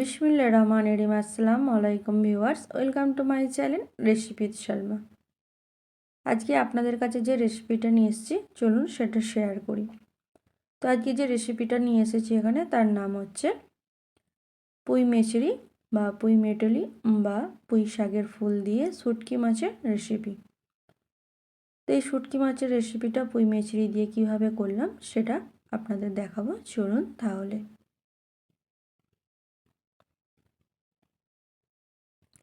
বিসমিল্লা রহমান এরিম আসসালাম আলাইকুম viewers, welcome to my channel recipe Salma আজকে আপনাদের কাছে যে রেসিপিটা নিয়ে এসেছি, চলুন সেটা শেয়ার করি। তো আজকে যে রেসিপিটা নিয়ে এসেছি এখানে, তার নাম হচ্ছে পুঁই মেচড়ি বা পুঁই মেটলি বা পুঁই শাকের ফুল দিয়ে শুটকি মাছের রেসিপি। তো এই শুটকি মাছের রেসিপিটা পুঁই মেচড়ি দিয়ে কীভাবে করলাম, সেটা আপনাদের দেখাবো। চলুন তাহলে।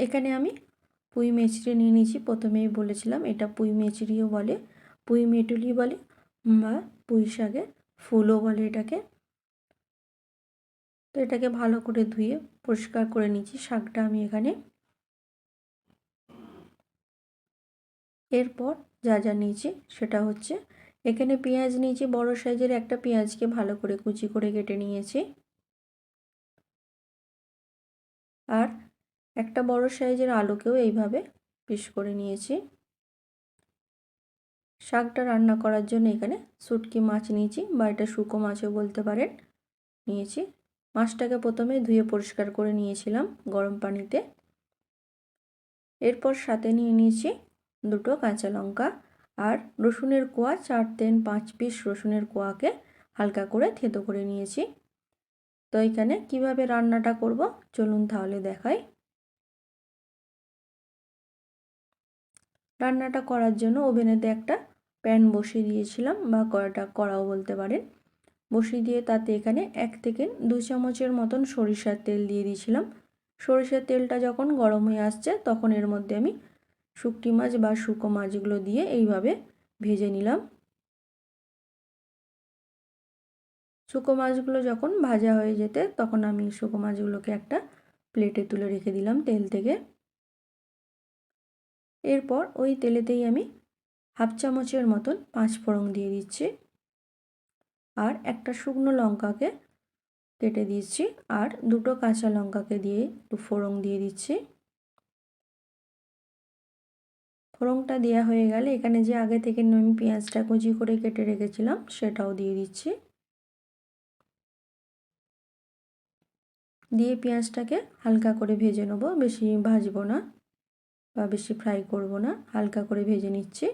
এখানে আমি পুঁই মেচড়ি নিয়ে নিয়েছি। প্রথমেই বলেছিলাম এটা পুঁই মেচড়িও বলে, পুঁই মেটুলি বলে বা পুঁই শাকের ফুলও বলে এটাকে। তো এটাকে ভালো করে ধুয়ে পরিষ্কার করে নিয়েছি শাকটা আমি এখানে। এরপর যা যা নিয়েছি সেটা হচ্ছে এখানে পেঁয়াজ নিয়েছি, বড় সাইজের একটা পেঁয়াজকে ভালো করে কুচি করে কেটে নিয়েছি। আর একটা বড় সাইজের আলুকেও এইভাবে পিস করে নিয়েছি। শাকটা রান্না করার জন্য এখানে শুটকি মাছ নিয়েছি বা এটা শুকো মাছও বলতে পারেন, নিয়েছি। মাছটাকে প্রথমে ধুয়ে পরিষ্কার করে নিয়েছিলাম গরম পানিতে। এরপর সাথে নিয়ে নিয়েছি দুটো কাঁচা লঙ্কা আর রসুনের কোয়া চার তেন পাঁচ পিস রসুনের কোয়াকে হালকা করে থেতো করে নিয়েছি। তো এখানে কীভাবে রান্নাটা করব চলুন তাহলে দেখাই। রান্নাটা করার জন্য ওভেনেতে একটা প্যান বসিয়ে দিয়েছিলাম বা কড়াটা কড়াও বলতে পারেন। বসিয়ে দিয়ে তাতে এখানে এক থেকে দু চামচের মতন সরিষার তেল দিয়ে দিয়েছিলাম। সরিষার তেলটা যখন গরম হয়ে আসছে তখন এর মধ্যে আমি শুকটি মাছ বা শুকো মাছগুলো দিয়ে এইভাবে ভেজে নিলাম। শুকো মাছগুলো যখন ভাজা হয়ে যেতে তখন আমি শুকো মাছগুলোকে একটা প্লেটে তুলে রেখে দিলাম তেল থেকে। এরপর ওই তেলেতেই আমি হাফ চামচের মতন পাঁচ ফোড়ন দিয়ে দিচ্ছি। আর একটা শুকনো লঙ্কাকে কেটে দিচ্ছি আর দুটো কাঁচা লঙ্কাকে দিয়ে একটু ফোড়ন দিয়ে দিচ্ছি। ফোড়নটা দেওয়া হয়ে গেলে এখানে যে আগে থেকে আমি পেঁয়াজটা কুচি করে কেটে রেখেছিলাম সেটাও দিয়ে দিচ্ছি। দিয়ে পেঁয়াজটাকে হালকা করে ভেজে নেব, বেশি ভাজবো না। বা বেশি ফ্রাই করব না, হালকা করে ভেজে নিচ্ছি।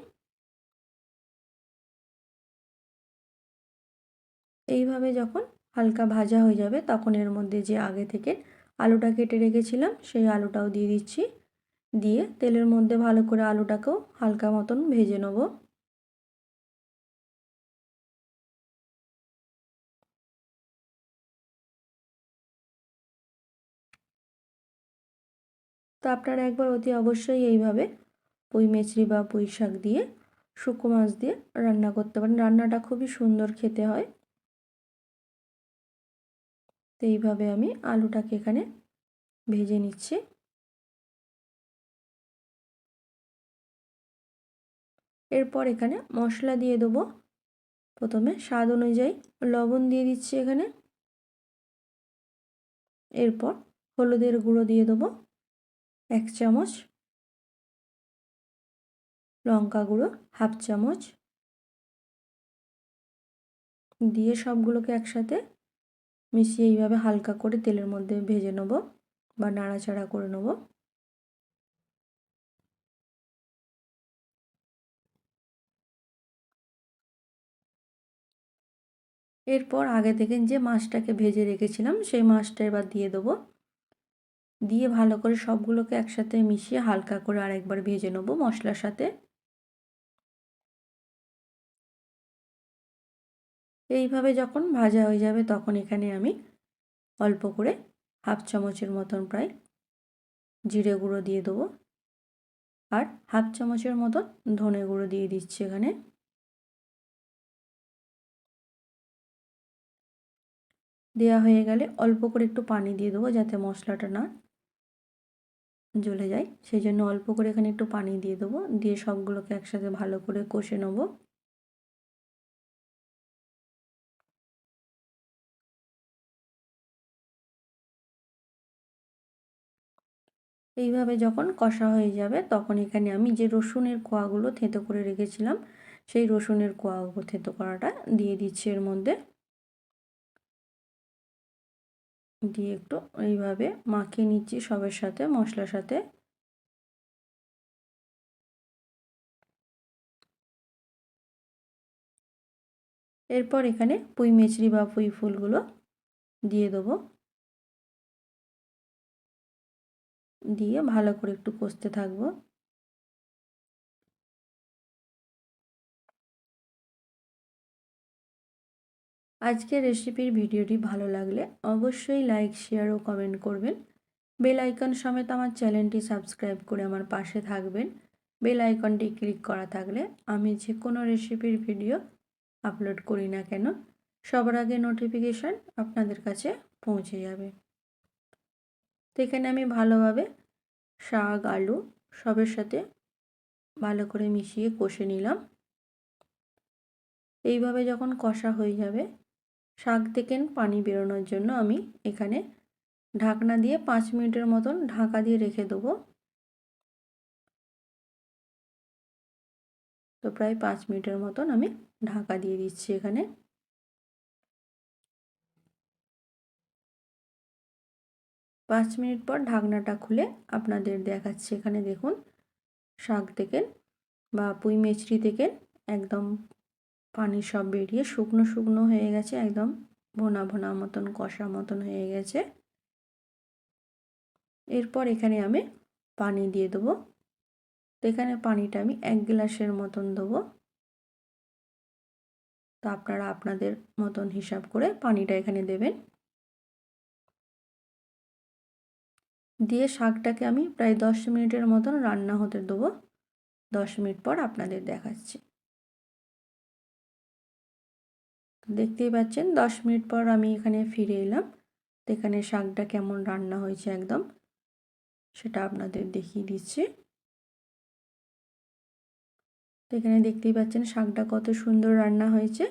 এইভাবে যখন হালকা ভাজা হয়ে যাবে, তখন এর মধ্যে যে আগে থেকে আলুটা কেটে রেখেছিলাম, সেই আলুটাও দিয়ে দিচ্ছি। দিয়ে তেলের মধ্যে ভালো করে আলুটাকেও হালকা মতন ভেজে নেব। তো আপনারা একবার অতি অবশ্যই এইভাবে পুঁই মেচড়ি বা পুঁই শাক দিয়ে শুকো মাছ দিয়ে রান্না করতে পারেন। রান্নাটা খুবই সুন্দর খেতে হয়। তো এইভাবে আমি আলুটাকে এখানে ভেজে নিচ্ছি। এরপর এখানে মশলা দিয়ে দেবো প্রথমে স্বাদ অনুযায়ী। লবণ দিয়ে দিচ্ছি এখানে। এরপর হলুদের গুঁড়ো দিয়ে দেবো। এক চামচ লঙ্কা গুঁড়ো, হাফ চামচ। দিয়ে সবগুলোকে একসাথে মিশিয়ে এইভাবে হালকা করে তেলের মধ্যে ভেজে নেব বা নাড়াচাড়া করে নেব। এরপর আগে থেকে যে মাছটাকে ভেজে রেখেছিলাম, সেই মাছটা এবার দিয়ে দেবো। দিয়ে ভালো করে সবগুলোকে একসাথে মিশিয়ে হালকা করে আরেকবার ভেজে নেব মশলার সাথে। এইভাবে যখন ভাজা হয়ে যাবে তখন এখানে আমি অল্প করে হাফ চামচের মতন প্রায় জিরে গুঁড়ো দিয়ে দেবো। আর হাফ চামচের মতন ধনে গুঁড়ো দিয়ে দিচ্ছি এখানে। দেওয়া হয়ে গেলে অল্প করে একটু পানি দিয়ে দেবো যাতে মশলাটা না জ্বলে যায়। সেই জন্য অল্প করে এখানে একটু পানি দিয়ে দেবো। দিয়ে সবগুলোকে একসাথে ভালো করে কষে নেব। এইভাবে যখন কষা হয়ে যাবে, তখন এখানে আমি যে রসুনের কোয়াগুলো থেঁতো করে রেখেছিলাম, সেই রসুনের কোয়া থেঁতো করাটা দিয়ে দিচ্ছি এর মধ্যে। দিয়ে একটু এইভাবে মাখিয়ে নিচ্ছি সবের সাথে, মশলার সাথে। এরপর এখানে পুঁই মেচড়ি বা পুঁই ফুলগুলো দিয়ে দেবো। দিয়ে ভালো করে একটু কষতে থাকব। আজকের রেসিপির ভিডিওটি ভালো লাগলে অবশ্যই লাইক, শেয়ার ও কমেন্ট করবেন। বেল আইকন সমেত আমার চ্যানেলটি সাবস্ক্রাইব করে আমার পাশে থাকবেন। বেল আইকনটি ক্লিক করা থাকলে আমি যে কোনো রেসিপির ভিডিও আপলোড করি না কেন, সবার আগে নোটিফিকেশান আপনাদের কাছে পৌঁছে যাবে। তো এখানে আমি ভালোভাবে শাক, আলু সবের সাথে ভালো করে মিশিয়ে কষে নিলাম। এইভাবে যখন কষা হয়ে যাবে শাক থেকে পানি বেরোনোর জন্য আমি এখানে ঢাকনা দিয়ে পাঁচ মিনিটের মতন ঢাকা দিয়ে রেখে দেবো। তো প্রায় পাঁচ মিনিটের মতন আমি ঢাকা দিয়ে দিচ্ছি এখানে। পাঁচ মিনিট পর ঢাকনাটা খুলে আপনাদের দেখাচ্ছি। এখানে দেখুন, শাক থেকে বা পুঁই মেচড়ি থেকে একদম পানি সব বেরিয়ে শুকনো শুকনো হয়ে গেছে, একদম ভোনা ভোনা মতন, কষা মতন হয়ে গেছে। এরপর এখানে আমি পানি দিয়ে দেবো। তো এখানে পানিটা আমি এক গ্লাসের মতন দেবো। তো আপনারা আপনাদের মতন হিসাব করে পানিটা এখানে দেবেন। দিয়ে শাকটাকে আমি প্রায় দশ মিনিটের মতন রান্না হতে দেবো। দশ মিনিট পর আপনাদের দেখাচ্ছি। দেখতেই পাচ্ছেন, দশ মিনিট পর আমি এখানে ফিরে এলাম। তো এখানে শাকটা কেমন রান্না হয়েছে একদম, সেটা আপনাদের দেখিয়ে দিচ্ছি। তো এখানে দেখতেই পাচ্ছেন, শাকটা কত সুন্দর রান্না হয়েছে।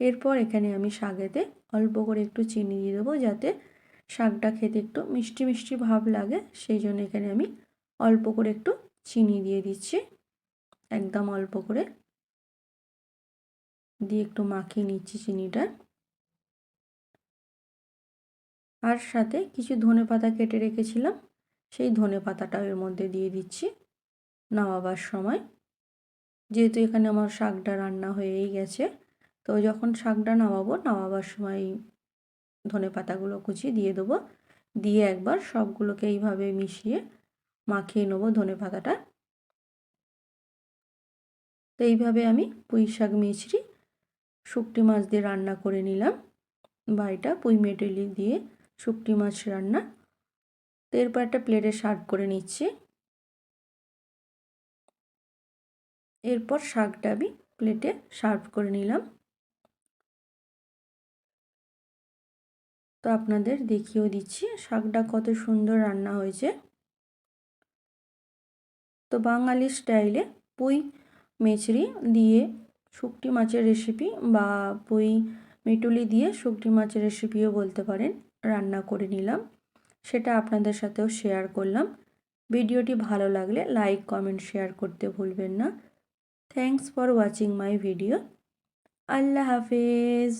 এরপর এখানে আমি শাকেতে অল্প করে একটু চিনি দিয়ে দেবো, যাতে শাকটা খেতে একটু মিষ্টি মিষ্টি ভাব লাগে। সেই জন্য এখানে আমি অল্প করে একটু চিনি দিয়ে দিচ্ছি, একদম অল্প করে। দিয়ে একটু মাখিয়ে নিচ্ছি চিনিটা। আর সাথে কিছু ধনে পাতা কেটে রেখেছিলাম, সেই ধনে পাতাটাও এর মধ্যে দিয়ে দিচ্ছি নামাবার সময়। যেহেতু এখানে আমার শাকটা রান্না হয়েই গেছে, তো যখন শাকটা নামাবো, নামাবার সময় ধনে পাতাগুলো কুচি দিয়ে দেবো। দিয়ে একবার সবগুলোকে এইভাবে মিশিয়ে মাখিয়ে নেব ধনে পাতাটা। তো এইভাবে আমি পুঁই শাক মিছরি শুকটি মাছ দিয়ে রান্না করে নিলাম। বা এটা পুঁই মেটেলি দিয়ে শুকটি মাছ রান্না। তো এরপর একটা প্লেটে সার্ভ করে নিচ্ছি। এরপর শাকটা আমি প্লেটে সার্ভ করে নিলাম। তো আপনাদের দেখিয়েও দিচ্ছি শাকটা কত সুন্দর রান্না হয়েছে। তো বাঙালি স্টাইলে পুঁই, মেচড়ি দিয়ে শুকটি মাছের রেসিপি বা পুঁই মিটুলি দিয়ে শুকটি মাছের রেসিপিও বলতে পারেন, রান্না করে নিলাম। সেটা আপনাদের সাথেও শেয়ার করলাম। ভিডিওটি ভালো লাগলে লাইক কমেন্ট শেয়ার করতে ভুলবেন না। Thanks for watching my video আল্লাহ হাফেজ।